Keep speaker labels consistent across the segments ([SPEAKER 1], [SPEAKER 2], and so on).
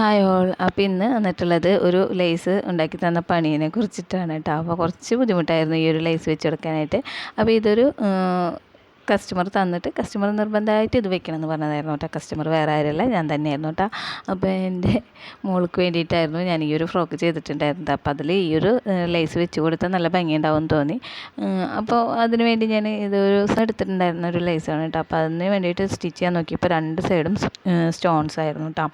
[SPEAKER 1] Hi all അപ്പോൾ ഇന്ന് വന്നിട്ടുള്ളത് ഒരു ലേസ് ഉണ്ടാക്കി തന്ന പണീനെ കുറിച്ചിട്ടാണ് കേട്ടോ. അപ്പോൾ കുറച്ച് ബുദ്ധിമുട്ടായിരുന്നു ഈ ഒരു ലേസ് വെച്ച് കൊടുക്കാനായിട്ട്. അപ്പോൾ ഇതൊരു കസ്റ്റമർ തന്നിട്ട് കസ്റ്റമർ നിർബന്ധമായിട്ട് ഇത് വെക്കണം എന്ന് പറഞ്ഞതായിരുന്നു കേട്ടോ. കസ്റ്റമർ വേറെ ആരല്ല ഞാൻ തന്നെയായിരുന്നു കേട്ടോ. അപ്പോൾ എന്റെ മോൾക്ക് വേണ്ടിയിട്ടായിരുന്നു ഞാൻ ഈ ഒരു ഫ്രോക്ക് ചെയ്തിട്ടുണ്ടായിരുന്നത്. അപ്പോൾ അതിൽ ഈ ഒരു ലേസ് വെച്ച് കൊടുത്താൽ നല്ല ഭംഗിയുണ്ടാവും തോന്നി. അപ്പോൾ അതിന് വേണ്ടി ഞാൻ ഇതൊരു എടുത്തിട്ടുണ്ടായിരുന്ന ഒരു ലേസാണ് കേട്ടോ. അപ്പോൾ അതിന് വേണ്ടിയിട്ട് സ്റ്റിച്ച് ചെയ്യാൻ നോക്കിയപ്പോൾ രണ്ട് സൈഡും സ്റ്റോൺസ് ആയിരുന്നു കേട്ടോ.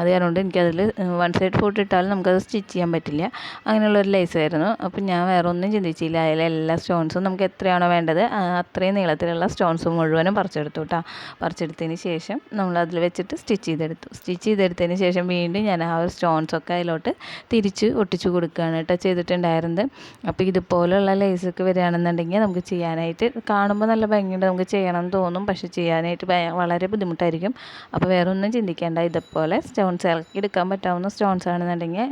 [SPEAKER 1] അത് കാരണം എനിക്കതിൽ വൺ സൈഡ് ഫോട്ട് ഇട്ടാലും നമുക്കത് സ്റ്റിച്ച് ചെയ്യാൻ പറ്റില്ല. അങ്ങനെയുള്ള ഒരു ലേസ് ആയിരുന്നു. അപ്പോൾ ഞാൻ വേറെ ഒന്നും ചിന്തിച്ചില്ല. അതിലെല്ലാ സ്റ്റോൺസും നമുക്ക് എത്രയാണോ വേണ്ടത് അത്രയും നീളത്തിലുള്ള സ്റ്റോൺസ് മുഴുവനും പറിച്ചെടുത്തു കേട്ടോ. പറിച്ചെടുത്തതിന് ശേഷം നമ്മൾ അതിൽ വെച്ചിട്ട് സ്റ്റിച്ച് ചെയ്തെടുത്തു. സ്റ്റിച്ച് ചെയ്തെടുത്തതിന് ശേഷം വീണ്ടും ഞാൻ ആ ഒരു സ്റ്റോൺസൊക്കെ അതിലോട്ട് തിരിച്ച് ഒട്ടിച്ചു കൊടുക്കുകയാണ് കേട്ടോ ചെയ്തിട്ടുണ്ടായിരുന്നത്. അപ്പോൾ ഇതുപോലുള്ള ലേസൊക്കെ വരികയാണെന്നുണ്ടെങ്കിൽ നമുക്ക് ചെയ്യാനായിട്ട് കാണുമ്പോൾ നല്ല ഭംഗിയുണ്ട്. നമുക്ക് ചെയ്യണം എന്ന് തോന്നും. പക്ഷേ ചെയ്യാനായിട്ട് വളരെ ബുദ്ധിമുട്ടായിരിക്കും. അപ്പോൾ വേറെ ഒന്നും ചിന്തിക്കേണ്ട. ഇതുപോലെ സ്റ്റോൺസ് ഇളക്കി എടുക്കാൻ പറ്റാവുന്ന സ്റ്റോൺസ് ആണെന്നുണ്ടെങ്കിൽ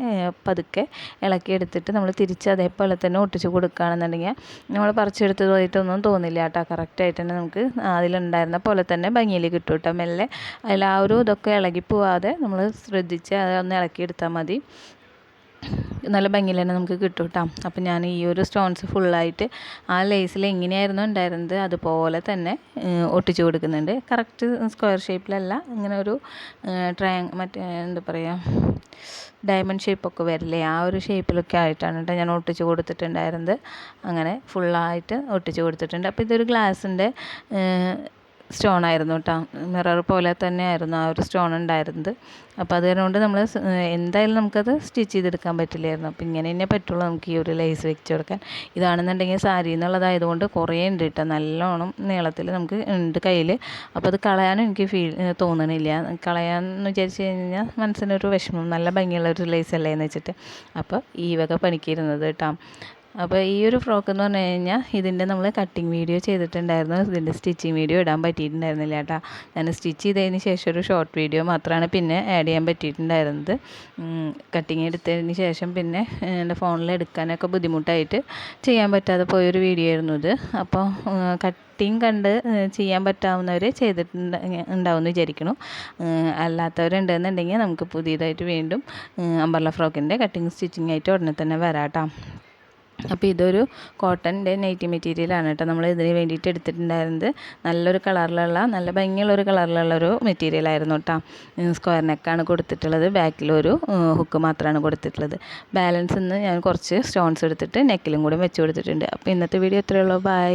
[SPEAKER 1] പതുക്കെ ഇളക്കി എടുത്തിട്ട് നമ്മൾ തിരിച്ച് അതേപോലെ തന്നെ ഒട്ടിച്ച് കൊടുക്കുകയാണെന്നുണ്ടെങ്കിൽ നമ്മൾ പറിച്ചെടുത്ത് പറിച്ചെടുത്തതായിട്ടൊന്നും തോന്നില്ല കേട്ടോ. കറക്റ്റായിട്ട് തന്നെ നമുക്ക് അതിലുണ്ടായിരുന്ന പോലെ തന്നെ ഭംഗിയിൽ കിട്ടും കേട്ടോ മെല്ലെ. അതിൽ ആ ഒരു ഇതൊക്കെ ഇളകി പോവാതെ നമ്മൾ ശ്രദ്ധിച്ച് അതൊന്ന് ഇളക്കിയെടുത്താൽ മതി. നല്ല ഭംഗിയിൽ തന്നെ നമുക്ക് കിട്ടും കേട്ടോ അപ്പം ഞാൻ ഈ ഒരു സ്റ്റോൺസ് ഫുള്ളായിട്ട് ആ ലേസിൽ എങ്ങനെയായിരുന്നു ഉണ്ടായിരുന്നത് അതുപോലെ തന്നെ ഒട്ടിച്ചു കൊടുക്കുന്നുണ്ട്. കറക്റ്റ് സ്ക്വയർ ഷേപ്പിലല്ല ഇങ്ങനെ ഒരു ട്രയ മറ്റേ എന്താ പറയുക ഡയമണ്ട് ഷേപ്പൊക്കെ വരില്ലേ ആ ഒരു ഷേപ്പിലൊക്കെ ആയിട്ടാണ് കേട്ടോ ഞാൻ ഒട്ടിച്ച് കൊടുത്തിട്ടുണ്ടായിരുന്നത്. അങ്ങനെ ഫുള്ളായിട്ട് ഒട്ടിച്ച് കൊടുത്തിട്ടുണ്ട്. അപ്പോൾ ഇതൊരു ഗ്ലാസിന്റെ സ്റ്റോൺ ആയിരുന്നു കേട്ടോ. മിറർ പോലെ തന്നെ ആയിരുന്നു ആ ഒരു സ്റ്റോൺ ഉണ്ടായിരുന്നത് അപ്പോൾ അത് കൊണ്ട് നമ്മൾ എന്തായാലും നമുക്കത് സ്റ്റിച്ച് ചെയ്തെടുക്കാൻ പറ്റില്ലായിരുന്നു. അപ്പോൾ ഇങ്ങനെ തന്നെ പറ്റുള്ളൂ നമുക്ക് ഈ ഒരു ലേസ് വെച്ച് കൊടുക്കാൻ. ഇതാണെന്നുണ്ടെങ്കിൽ സാരി എന്നുള്ളതായതുകൊണ്ട് കുറേ ഉണ്ട് കേട്ടോ. നല്ലോണം നീളത്തിൽ നമുക്ക് ഉണ്ട് കയ്യിൽ. അപ്പോൾ അത് കളയാനും എനിക്ക് ഫീൽ തോന്നണില്ല. കളയാമെന്ന് വിചാരിച്ച് കഴിഞ്ഞാൽ മനസ്സിനൊരു വിഷമം. നല്ല ഭംഗിയുള്ള ഒരു ലേസ് അല്ലേ എന്ന് വെച്ചിട്ട്. അപ്പോൾ ഈ വക പണിക്കിരുന്നത് കേട്ടോ. അപ്പോൾ ഈ ഒരു ഫ്രോക്ക് എന്ന് പറഞ്ഞു കഴിഞ്ഞാൽ ഇതിന്റെ നമ്മൾ കട്ടിങ് വീഡിയോ ചെയ്തിട്ടുണ്ടായിരുന്നു. ഇതിന്റെ സ്റ്റിച്ചിങ് വീഡിയോ ഇടാൻ പറ്റിയിട്ടുണ്ടായിരുന്നില്ല കേട്ടോ. ഞാൻ സ്റ്റിച്ച് ചെയ്തതിന് ശേഷം ഒരു ഷോർട്ട് വീഡിയോ മാത്രമാണ് പിന്നെ ആഡ് ചെയ്യാൻ പറ്റിയിട്ടുണ്ടായിരുന്നത്. കട്ടിങ് എടുത്തതിന് ശേഷം പിന്നെ എന്റെ ഫോണിൽ എടുക്കാനൊക്കെ ബുദ്ധിമുട്ടായിട്ട് ചെയ്യാൻ പറ്റാതെ പോയൊരു വീഡിയോ ആയിരുന്നു ഇത്. അപ്പോൾ കട്ടിങ് കണ്ട് ചെയ്യാൻ പറ്റാവുന്നവർ ചെയ്തിട്ടുണ്ട് ഉണ്ടാവുമെന്ന് വിചാരിക്കണം അല്ലാത്തവരുണ്ടെന്നുണ്ടെങ്കിൽ നമുക്ക് പുതിയതായിട്ട് വീണ്ടും അമ്പർല ഫ്രോക്കിന്റെ കട്ടിങ് സ്റ്റിച്ചിങ് ആയിട്ട് ഉടനെ തന്നെ വരാം കേട്ടോ. അപ്പോൾ ഇതൊരു കോട്ടന്റെ നൈറ്റി മെറ്റീരിയലാണ് കേട്ടോ. നമ്മൾ ഇതിന് വേണ്ടിയിട്ട് എടുത്തിട്ടുണ്ടായിരുന്നത്. നല്ലൊരു കളറിലുള്ള നല്ല ഭംഗിയുള്ള ഒരു കളറിലുള്ള ഒരു മെറ്റീരിയലായിരുന്നു കേട്ടോ. സ്ക്വയർ നെക്കാണ് കൊടുത്തിട്ടുള്ളത്. ബാക്കിലൊരു ഹുക്ക് മാത്രമാണ് കൊടുത്തിട്ടുള്ളത്. ബാലൻസ് നിന്ന് ഞാൻ കുറച്ച് സ്റ്റോൺസ് എടുത്തിട്ട് നെക്കിലും കൂടി വെച്ച് കൊടുത്തിട്ടുണ്ട്. അപ്പോൾ ഇന്നത്തെ വീഡിയോ ഇത്രയേ ഉള്ളൂ. ബൈ